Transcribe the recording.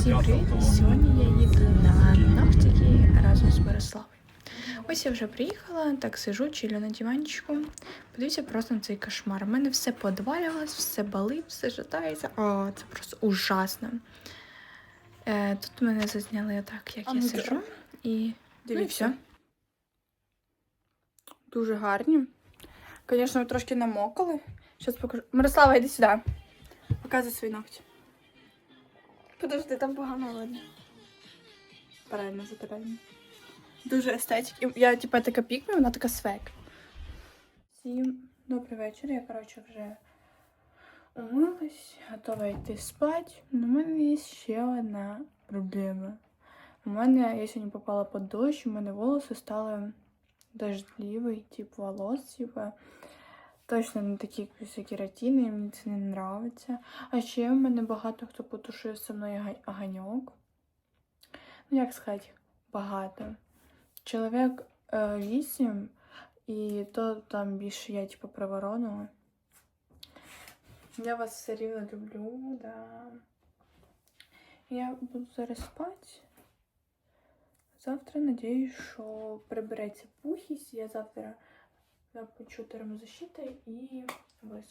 Всім привіт! Сьогодні я їду на ногтики разом з Бориславою. Ось я вже приїхала, так сижу, чилю на диванчику. Подивіться просто на цей кошмар. У мене все подвалювалось, все болить, все житається. О, це просто ужасно. Е, тут мене зазняли так, як А я ну, сижу. І Дивіться. Ну, і Дуже гарні. Звісно, ми трошки намокали. Зараз покажу. Мирослава, йди сюди. Показуй свої ногті. Подожди, там погано видно. Правильно, забираємо. Дуже естетик. Я, типа, така пікмі, вона така свек. Всім добрий вечір. Я, коротше, вже умилась, готова йти спати. Но в мене є ще одна проблема. У мене, я сьогодні попала під дощ, у мене волоси стали дождливий тип волос, типа. Точно не такі як після і мені це не нравиться. А ще в мене багато хто потушив со мною га- Ну, як сказати, багато. Чоловік е, вісім, і то там більше я типу приворонила. Я вас все рівно люблю, да. Я буду зараз спати. Завтра надіюсь, що прибереться пухість. Я завтра запечу термозащитой і и люблю.